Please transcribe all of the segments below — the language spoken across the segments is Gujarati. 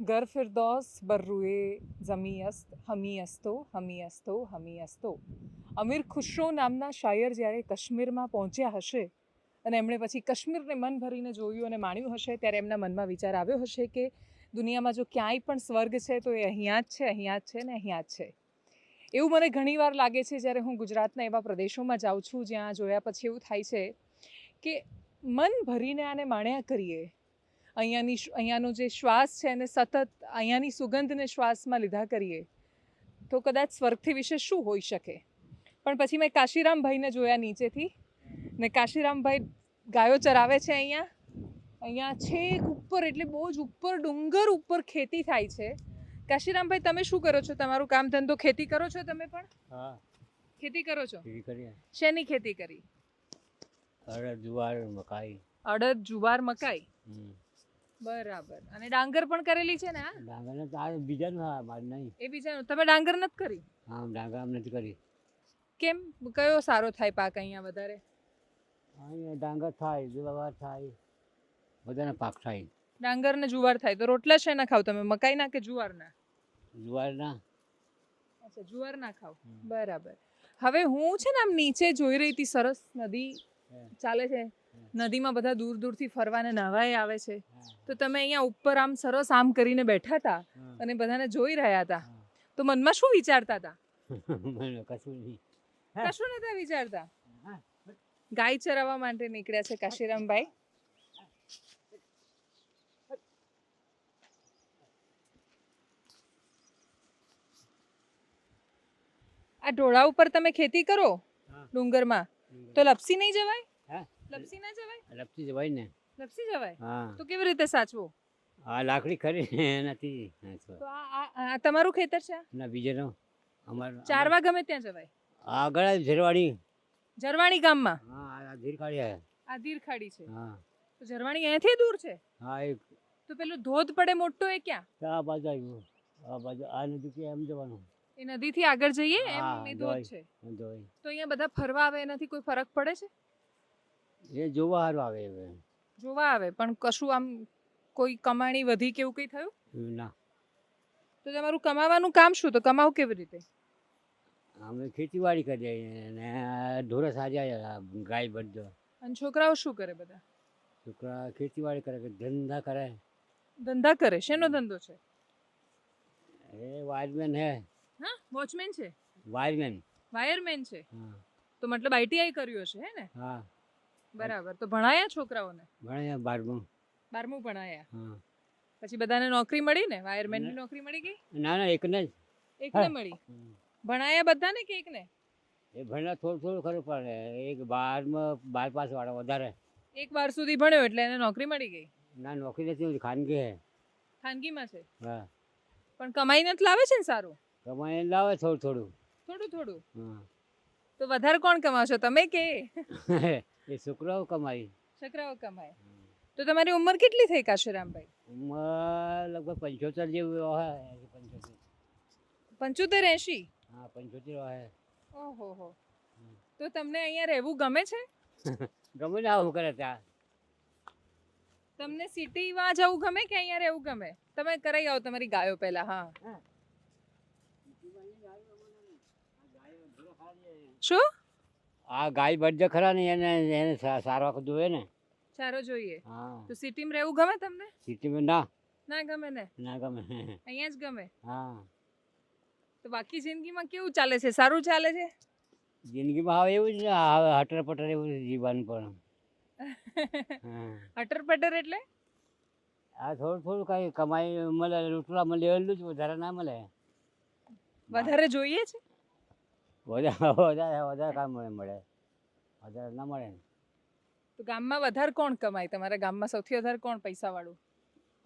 गर फिरदौस बर्रुए ज़मी અસ્ત હમી અસ્તો હમી અસ્તો હમી અસ્તો અમીર ખુશરો નામના શાયર જ્યારે કાશ્મીરમાં પહોંચ્યા હશે અને એમણે પછી કાશ્મીરને મન ભરીને જોયું અને માણ્યું હશે ત્યારે એમના મનમાં વિચાર આવ્યો હશે કે દુનિયામાં જો ક્યાંય પણ સ્વર્ગ છે તો એ અહીંયા જ છે અહીંયા જ છે ને અહીંયા જ છે એવું મને ઘણીવાર લાગે છે જ્યારે હું ગુજરાતના એવા પ્રદેશોમાં જાઉં છું જ્યાં જોયા પછી એવું થાય છે કે મન ભરીને આને માણ્યા કરીએ અહીંયાની અહીંયાનો જે શ્વાસ છે એને સતત અહીંયાની સુગંધને શ્વાસમાં લીધા કરીએ તો કદાચ સ્વર્ગથી વિશે શું હોઈ શકે? પણ પછી મેં કાશીરામભાઈને જોયા નીચેથી ને કાશીરામભાઈ ગાયો ચરાવે છે અહીંયા. અહીંયા છેક ઉપર એટલે બહુ જ ઉપર ડુંગર ઉપર ખેતી થાય છે. કાશીરામભાઈ તમે શું કરો છો? તમારું કામ ધંધો ખેતી કરો છો તમે પણ? હા. ખેતી કરો છો? શેની ખેતી કરી? અડદ જુવાર મકાઈ. અડદ જુવાર મકાઈ. બરાબર. અને ડાંગર પણ કરેલી છે ને હા ડાંગરને તો આ બીજા નું મારે નહીં. એ બીજાનું તમે ડાંગર નથી કરી? હા ડાંગર આમ નથી કરી. કેમ? કયો સારો થાય પાક અહીંયા વધારે? અહીંયા ડાંગર થાય જુવાર થાય બધાના પાક થાય. ડાંગર ને જુવાર થાય. તો રોટલા છે ના ખાવ તમે? મકાઈ ના કે જુવારના? જુવારના. અચ્છા જુવાર ના ખાવ બરાબર. હવે હું છે ને આમ નીચે જોઈ રહી હતી સરસ નદી. ચાલે છે. નદીમાં બધા દૂર દૂરથી ફરવાને નહાવાય આવે છે. તો તમે અહીંયા ઉપર આમ સરસ આમ કરીને બેઠા હતા અને બધાને જોઈ રહ્યા હતા તો મનમાં શું વિચારતા હતા કશું નહીં. કશું નતા વિચારતા? ગાય ચરાવવા માટે નીકળ્યા છે કાશીરામભાઈ. આ ઢોળા ઉપર તમે ખેતી કરો. ડુંગરમાં? તો લપસી નહીં જવાય? હા. લપસી ના જવાય? લપસી જવાય ને. લપસી જવાય? હા. તો કેવી રીતે સાચવો? આ લાકડી ખરી. નથી તો આ તમારું ખેતર છે? ના બીજાનો. અમાર ચારવા ગમે ત્યાં જવાય? આગળ જ ઝેરવાડી. ઝરવાણી ગામમાં? હા આ ધીરખાડી આ ધીરખાડી છે. હા. તો ઝરવાણી અહીંયાથી દૂર છે? હા એક તો પેલું ધોધ પડે મોટો એ ક્યાં? આ બાજુ આવ્યું. આ બાજુ આ નદી કે એમ જવાનું. એ નદીથી આગળ જઈએ એમ હા, છે. જોઈ. તો અહીંયા બધા ફરવા આવે એનાથી કોઈ ફરક પડે છે? એ જોવા હારું આવે હવે. જોવા આવે પણ કશું આમ કોઈ કમાણી વધી કે એવું કંઈ થયું? ના. તો તમારું કમાવાનું કામ શું? તો કમાવ કેવી રીતે? અમે ખેતીવાડી કરીએ અને ઢોરસ સાજા ગાય બધો અને છોકરાઓ શું કરે બધા? છોકરા ખેતીવાડી કરે કે ધંધા કરે. ધંધા કરે? શેનો ધંધો છે? એ વાજમેન હે. હા વોચમેન છે? વાયરમેન વાયરમેન છે? તો મતલબ આઈટીઆઈ કર્યું હશે હે ને? હા. બરાબર. તો ભણાયા છોકરાઓને? ભણાયા બારમું. બારમું ભણાયા. હા. પછી બધાને નોકરી મળી ને? વાયરમેનની ની નોકરી મળી ગઈ? ના ના એકને જ. એકને મળી. ભણાયા બધાને કે એકને? એ ભણ્યા થોડું થોડું ખરું પડે એક બારમાં બાર પાસ વાળા વધારે. એક વાર સુધી ભણ્યો એટલે એને નોકરી મળી ગઈ? ના નોકરી નથી ખાનગી હે. ખાનગીમાં છે? હા. પણ કમાઈ નથી લાવે છે ને સારું? કમાઈને લાવે થોડું થોડું. થોડું થોડું? હા. તો વધારે કોણ કમાશો તમે કે એ? છોકરાઓ કમાઈ છોકરાઓ કમાય. તો તમારી ઉંમર કેટલી થઈ કાશીરામભાઈ? ઉંમર લગભગ પંચોતેર જેવું હોય પંચોતેર. પંચોતેર એંશી? હા પંચોતેર હોય. ઓહો હો. તો તમને અહીંયા રહેવું ગમે છે? ગમે ને આવું કરે ત્યાં. તમને સિટીમાં જવું ગમે કે અહીંયા રહેવું ગમે? તમે કરાઈ આવો તમારી ગાયો પહેલા હા. શું? આ ગાય બળદ ખરા ને એને એને સા- સારવા જોઈએ ને. સારો જોઈએ. હા. તો સિટીમાં રહેવું ગમે તમને? સિટીમાં ના. ના ગમે ને? ના ગમે. અહીંયા જ ગમે? હા. તો બાકી જિંદગીમાં કેવું ચાલે છે? સારું ચાલે છે? જિંદગીમાં હવે એવું જ ને હવે હટર પટર એવું જીવન પણ. હટર પટર એટલે? આ થોડું થોડું કઈ કમાઈ મળે રોટલા મળે એટલું જ વધારે ના મળે. વધારે જોઈએ છે? વધારે વધારે વધારે કામ મળે મળે. વધારે ના મળે ને. તો ગામમાં વધારે કોણ કમાય? તમારા ગામમાં સૌથી વધારે કોણ પૈસા વાળું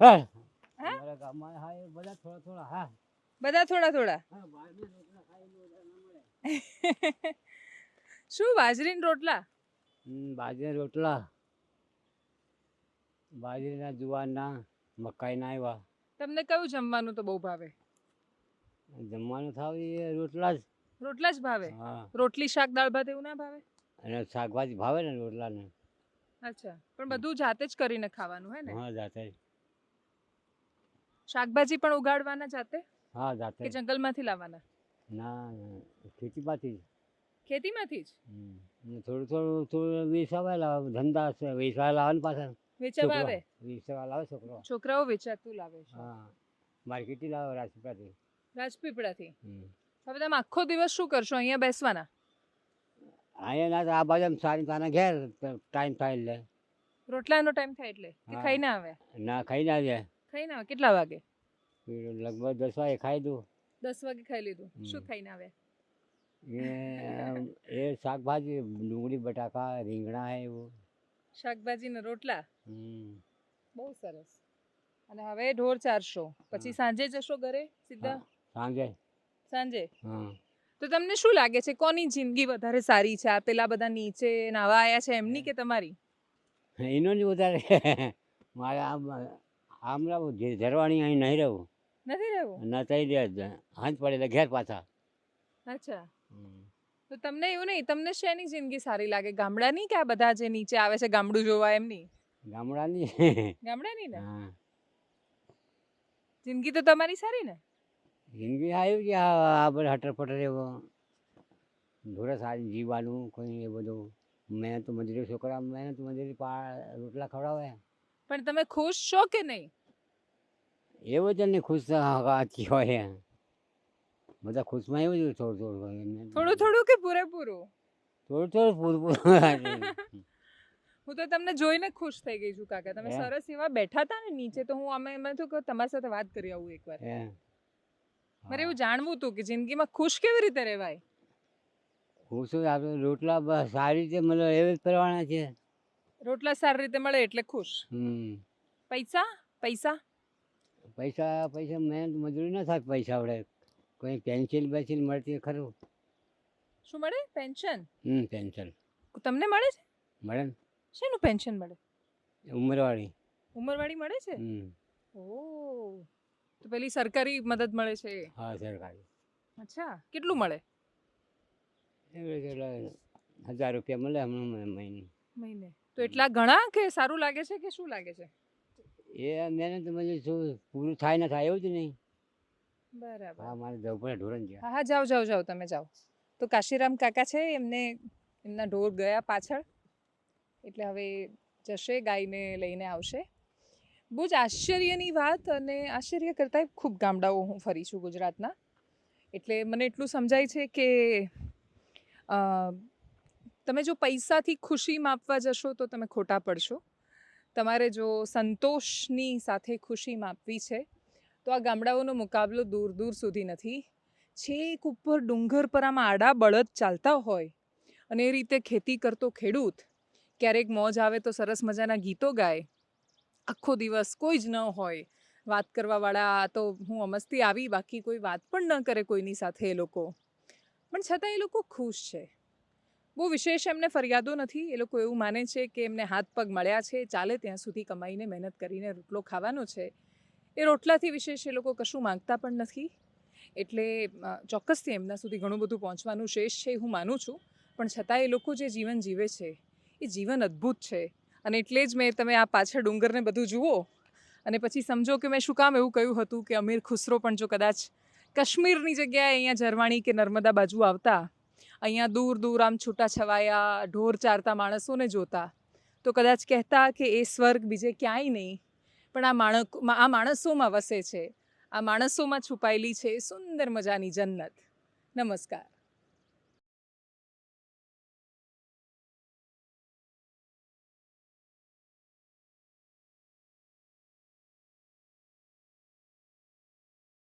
હા? હા? અમારા ગામમાં હા એ બધા થોડા થોડા હા. બધા થોડા થોડા? હા બહારનું રોટલા એટલું ના મળે. શું બાજરીના રોટલા? હમ, બાજરીના રોટલા. બાજરીના જુવારના મકાઈના આવ્યા. તમને કયું જમવાનું તો બહુ ભાવે? જમવાનું થાવ એ રોટલા જ. રોટલા જ ભાવે? હા. રોટલી શાક દાળ ભાત એવું ના ભાવે? અને શાકભાજી ભાવે ને રોટલાને. અચ્છા. પણ બધું જાતે જ કરીને ખાવાનું હે ને? હા જાતે. શાકભાજી પણ ઉગાડવાના જાતે? હા જાતે. કે જંગલમાંથી લાવવાના? ના ખેતીમાંથી જ. ખેતીમાંથી જ? થોડું થોડું થોડું વેચાવા લાવે. ધંધા છે વેચવા લાવે ને પાછા. વેચાવા આવે? વેચવા લાવે છોકરો. છોકરાઓ વેચાતું લાવે છે. હા. માર્કેટથી લાવે રાજપીપળાથી. રાજપીપળાથી. હવે તમે આખો દિવસ શું કરશો? અહીંયા બેસવાના? અહીંયા ના આ બાજુ સારી તાના ઘેર ટાઈમ થાય એટલે. રોટલાનો ટાઈમ થાય એટલે? કે ખાઈ ખાઈને આવે? ના ખાઈ ના જાય. ખાઈને આવે? કેટલા વાગે? લગભગ દસ વાગે ખાઈ દઉં. દસ વાગે ખાઈ લીધું? શું ખાઈને આવે? એ શાકભાજી ડુંગળી બટાકા રીંગણા હે એવું. શાકભાજી ને રોટલા? હમ. બહુ સરસ. અને હવે ઢોર ચારશો. પછી સાંજે જશો ઘરે સીધા? સાંજે. સાંજે. તો તમને શું લાગે છે કોની જિંદગી વધારે સારી છે? આ પેલા બધા નીચે નાવા આયા છે એમની કે તમારી? એનો જ વધારે. મારે આમ રહું ઝરવાણી અહીં નહીં રહું. નથી રહેવું? ન થઈ દે હાથ પડે ઘેર પાછા. અચ્છા. તો તમને એવું નહીં તમને શેની જિંદગી સારી લાગે? ગામડાની કે આ બધા જે નીચે આવે છે ગામડું જોવા એમની? ગામડાની. ગામડાની ને? જિંદગી તો તમારી સારી ને? જિંદગી આવી છે આ બધા બધે હટર પટર એવો. થોડા સારી જીવવાનું કોઈ એ બધું. મહેનત મજૂરી છોકરા મહેનત મજૂરી પા રોટલા ખવડાવે. પણ તમે ખુશ છો કે નહીં? એવું જ ને ખુશ હાથી હોય. બધા ખુશમાં એવું જ થોડું થોડું થોડું થોડું કે પૂરેપૂરું? થોડું થોડું પૂરેપૂરું. પૂરું હું તો તમને જોઈને ખુશ થઈ ગઈ છું કાકા. તમે સરસ એવા બેઠા હતા ને નીચે તો હું અમે એમ થયું કે તમારી સાથે વાત કરી આવું એકવાર. મારે એવું જાણવું હતું કે જિંદગીમાં ખુશ કેવી રીતે રહેવાય? ખુશ આપણે રોટલા સારી રીતે મતલબ એવી જ કરવાના છે. રોટલા સારી રીતે મળે એટલે ખુશ? હમ. પૈસા? પૈસા? પૈસા પૈસા મહેનત મજૂરી ન થાય પૈસા આપણે કોઈ પેન્સિલ બેન્સિલ મળતી ખરું. શું મળે? પેન્શન? હમ પેન્શન. તમને મળે છે? મળે ને. શેનું પેન્શન મળે? ઉંમરવાળી. ઉંમરવાળી મળે છે? હમ. ઓ પેલી સરકારી મદદ મળે છે એ. હા સરકારી. અચ્છા. કેટલું મળે? હજાર રૂપિયા મળે હમણાં મહિને. મહિને. તો એટલા ઘણા કે સારું લાગે છે કે શું લાગે છે? એ મહેનત મજૂરી શું પૂરું થાય ના થાય એવું જ નહીં. બરાબર. હા મારે જવું પડે ઢોરણ છે હા હા જાઓ જાઓ જાઓ તમે જાઓ. તો કાશીરામ કાકા છે એમને એમના ઢોર ગયા પાછળ. એટલે હવે જશે ગાયને લઈને આવશે. બહુ જ આશ્ચર્યની વાત અને આશ્ચર્ય કરતાં ખૂબ ગામડાઓ હું ફરી છું ગુજરાતના. એટલે મને એટલું સમજાય છે કે તમે જો પૈસાથી ખુશી માપવા જશો તો તમે ખોટા પડશો. તમારે જો સંતોષની સાથે ખુશી માપવી છે, તો આ ગામડાઓનો મુકાબલો દૂર દૂર સુધી નથી. છેક ઉપર ડુંગર પર આમાં આડા બળદ ચાલતા હોય અને એ રીતે ખેતી કરતો ખેડૂત, ક્યારેક મોજ આવે તો સરસ મજાના ગીતો ગાય આખો દિવસ કોઈ જ ન હોય. વાત કરવાવાળા તો હું અમસ્તી આવી, બાકી કોઈ વાત પણ ન કરે કોઈની સાથે એ લોકો. પણ છતાં એ લોકો ખુશ છે. બહુ વિશેષ એમને ફરિયાદો નથી. એ લોકો એવું માને છે કે એમને હાથ પગ મળ્યા છે, ચાલે ત્યાં સુધી કમાઈને મહેનત કરીને રોટલો ખાવાનો છે. એ રોટલાથી વિશેષ એ લોકો કશું માંગતા પણ નથી. એટલે ચોક્કસથી એમના સુધી ઘણું બધું પહોંચવાનું શેષ છે હું માનું છું. પણ છતાં એ લોકો જે જીવન જીવે છે, એ જીવન અદ્ભુત છે. અને એટલે જ મેં તમે આ પાછળ ડુંગરને બધું જુઓ. અને પછી સમજો કે મેં શું કામ એવું કહ્યું હતું કે અમીર ખુસરો પણ જો કદાચ કાશ્મીરની જગ્યાએ અહીંયા ઝરવાણી કે નર્મદા બાજુ આવતા, અહીંયા દૂર દૂર આમ છૂટા છવાયા, ઢોર ચારતા માણસોને જોતા, તો કદાચ કહેતા કે એ સ્વર્ગ બીજે ક્યાંય નહીં. પણ આ માણક આ માણસોમાં વસે છે. આ માણસોમાં છુપાયેલી છે સુંદર મજાની જન્નત. નમસ્કાર.